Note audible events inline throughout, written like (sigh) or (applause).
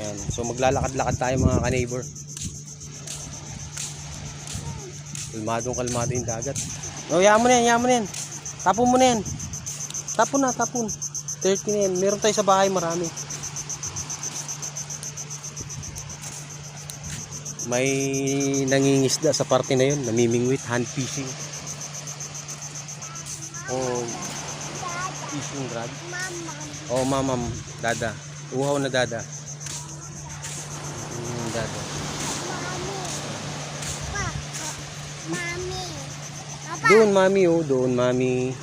Ayan. So maglalakad-lakad tayo mga ka-neighbor. Kalmadong kalmado yung dagat. O, yaman mo na yan, yaman mo na yan. Tapon mo na yan. Tapon na, tapon. 30 na yan. Meron tayo sa bahay, marami. May nangingisda sa parte na yun. Namimingwit, hand fishing. O, fishing rod. O, mamam, dada. Uhaw na dada. Dada. Mami. Pa. Mami. Papa. Doon, mami, oh. Doon, mami.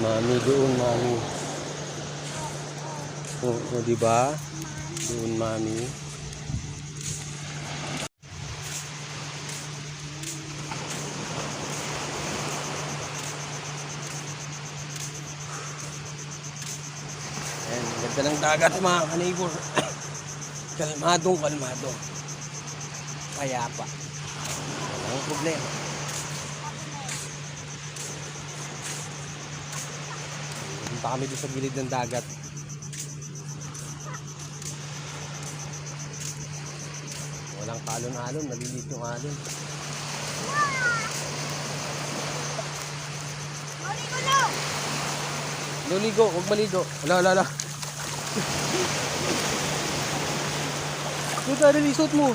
Mami, doon, mami. O, o di ba? Doon, mami. Ayan, ganda ng dagat mga ka-neighbor. Kalmadong, kalmado. Payapa. Walang problema. Punta kami doon sa gilid ng dagat. Walang kalon-alon, nalilit yung alon. Luligo, huwag maligo. Wala, wala, wala. Suot, dali, suot mo.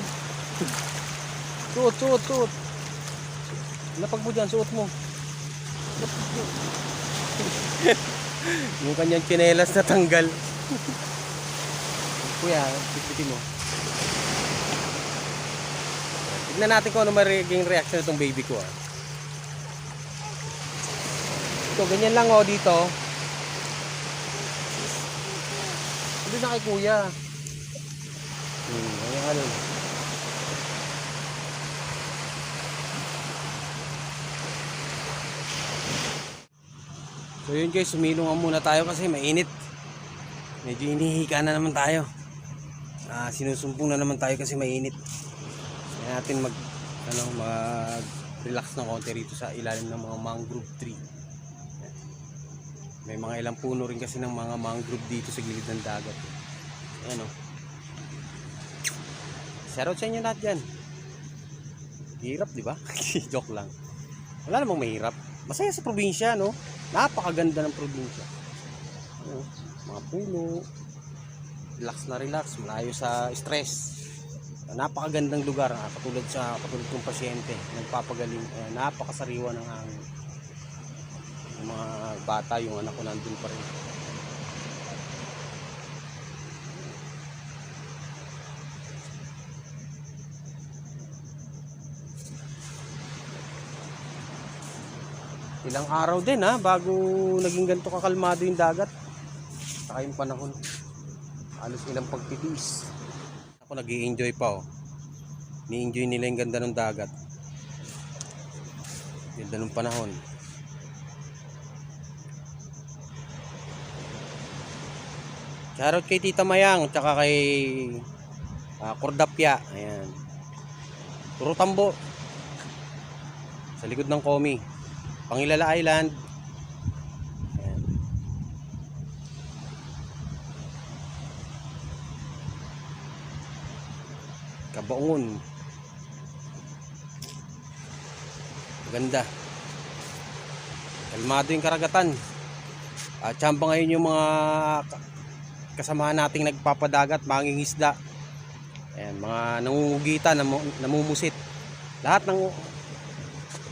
Suot, suot, suot. Lapag mo dyan, suot mo. yung kanyang chinelas na tanggal. Kuya, pitpitin mo. Tignan natin kung ano magiging reaction itong baby ko ah. Ito, ganyan lang oh dito. Hindi na kay kuya. Ano ano. So yun guys, sumilungan muna tayo kasi mainit. Medyo inihika na naman tayo. Ah, sinusumpong na naman tayo kasi mainit. Kaya natin mag ano, mag relax ng konti rito sa ilalim ng mga mangrove tree. May mga ilang puno rin kasi ng mga mangrove dito sa gilid ng dagat. Ayan o. Shoutout sa inyo lahat dyan. Hirap, di ba? (laughs) Joke lang. Wala namang mahirap. Masaya sa probinsya, no? Napakaganda ng probinsya. Ano, mga puno. Relax na relax. Malayo sa stress. Napakagandang lugar. Ah, katulad sa katulad kong pasyente. Nagpapagaling. Ayan, napakasariwa ng hangin yung mga bata, yung anak ko nandun pa rin. Ilang araw din ha, bago naging ganito kakalmado yung dagat. Saka yung panahon. Halos ilang pagtitiis. Ako nag enjoy pa oh. Ni-enjoy nila yung ganda ng dagat. Ganda ng panahon. Shoutout kay Tita Mayang tsaka kay uh, Kordapya. Ayan. Puro tambo. Sa likod ng Komi. Pangilala Island. Ayan. Kabaungon. Maganda. Kalmado yung karagatan. At tsamba ngayon yung mga ka- kasamahan nating nagpapadagat, mangingisda. Ayan, mga nangungugitan, namu- namumusit. Lahat ng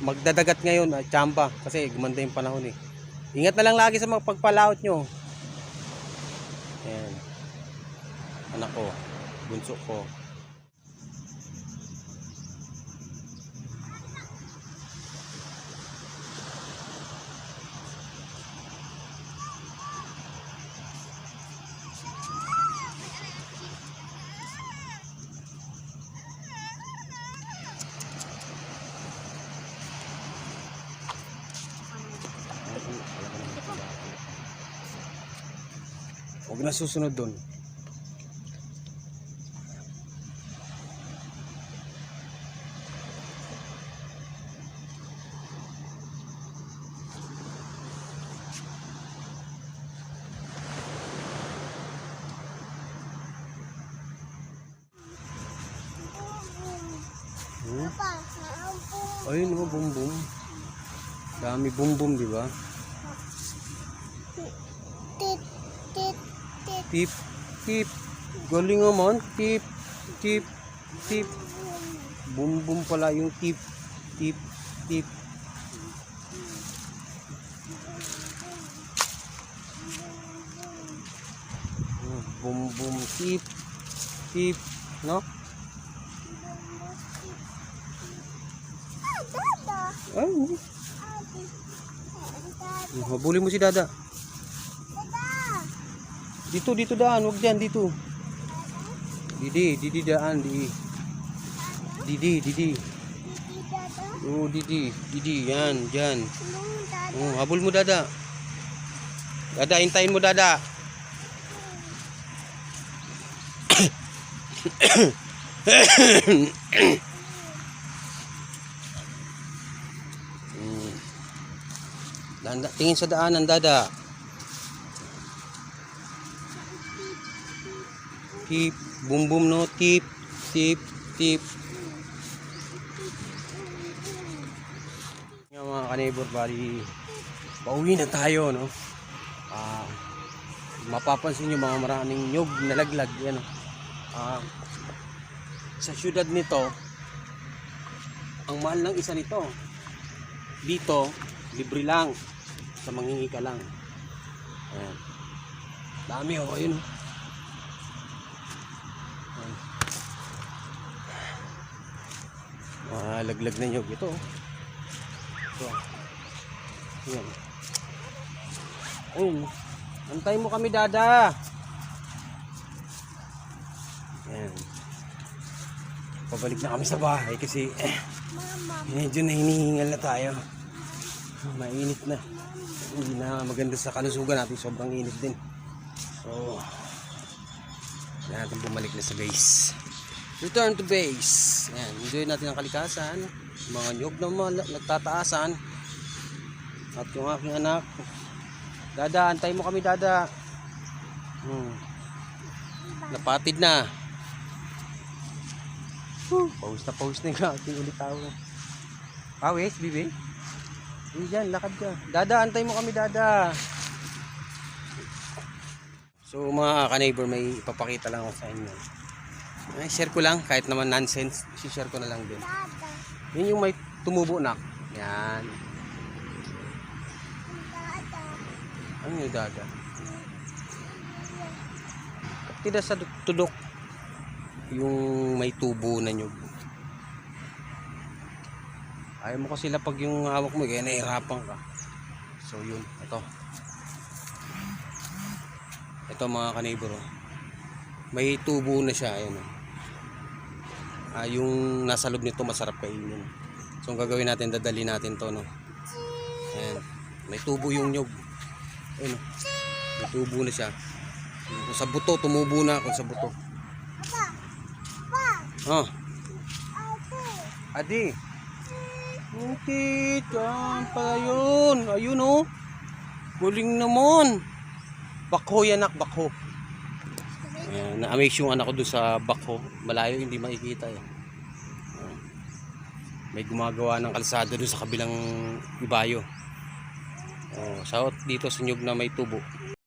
magdadagat ngayon, ay tsamba. Kasi gumanda yung panahon eh. Ingat na lang lagi sa mga pagpalaot nyo. Ayan. Anak ko, bunso ko. nasusunod doon Ayun oh, bum bum. Dami bum bum, di ba? Tip, tip. Galing naman. Tip, tip, tip. Bum bum pala yung tip. Tip, tip. Bum bum tip. Tip. No? Ah. Ay, hindi. Ah. Habulin mo si. Dada. Dito, dito daan. Huwag dyan, dito. Didi, didi daan, di. Didi, didi. Didi, dada. Oh, didi, didi. Yan, dyan. Dada. Oh, habol mo Dada. Dada, hintayin mo Dada. (coughs) Danda, tingin sa daanan, Dada. Tip, bum bum no, tip, tip, tip. Yung mga kanibor, bali, pauwi na tayo, no? Ah, mapapansin nyo mga maraming nyog na laglag, yan, no? Ah, sa syudad nito, ang mahal ng isa nito. Dito, libre lang. Sa mangingi ka lang. Ayan. Dami, oh, ayun, oh. Ayan. Mga laglag na nyog ito, oh. Ito. Ayan. Ayun. Antay mo kami, Dada. Ayan. Pabalik na kami sa bahay kasi eh, medyo na hinihingal na tayo. Mainit na. Hindi na maganda sa kalusugan natin. Sobrang init din. So, natin bumalik na sa base. Return to base. Ayan, enjoy natin ang kalikasan. Mga nyog na mga nagtataasan. At yung aking anak. Dada, antay mo kami, Dada. Hmm. Napatid na. Whew, pause na pause na yung (laughs) ating ulit tao. Pawis, bibi. Hindi lakad ka. Dada, antay mo kami, Dada. So mga ka-neighbor, may ipapakita lang ako sa inyo. Ay, share ko lang, kahit naman nonsense, share ko na lang din. Yun yung may tumubo na. Yan. Ano yung Dada? Tida sa tudok. Yung may tubo na nyug. Ayaw mo kasi lapag yung hawak mo, kaya nahihirapan ka. So yun, ito. Ito mga kanibor. Oh. May tubo na siya, ayan. oh. Ah, yung nasa loob nito masarap kainin. So ang gagawin natin, dadali natin to, no. Ayan. May tubo yung nyug. Ayun, oh. may tubo na siya. Kung sa buto, tumubo na kung sa buto. Ate. adi. Okay, dyan pala yun. Ayun oh. Guling naman. Bakho yan, anak, bakho. Ayan, na-amaze yung anak ko doon sa bakho. Malayo, hindi makikita eh. May gumagawa ng kalsada doon sa kabilang ibayo. Oh, shout dito sa nyug na may tubo.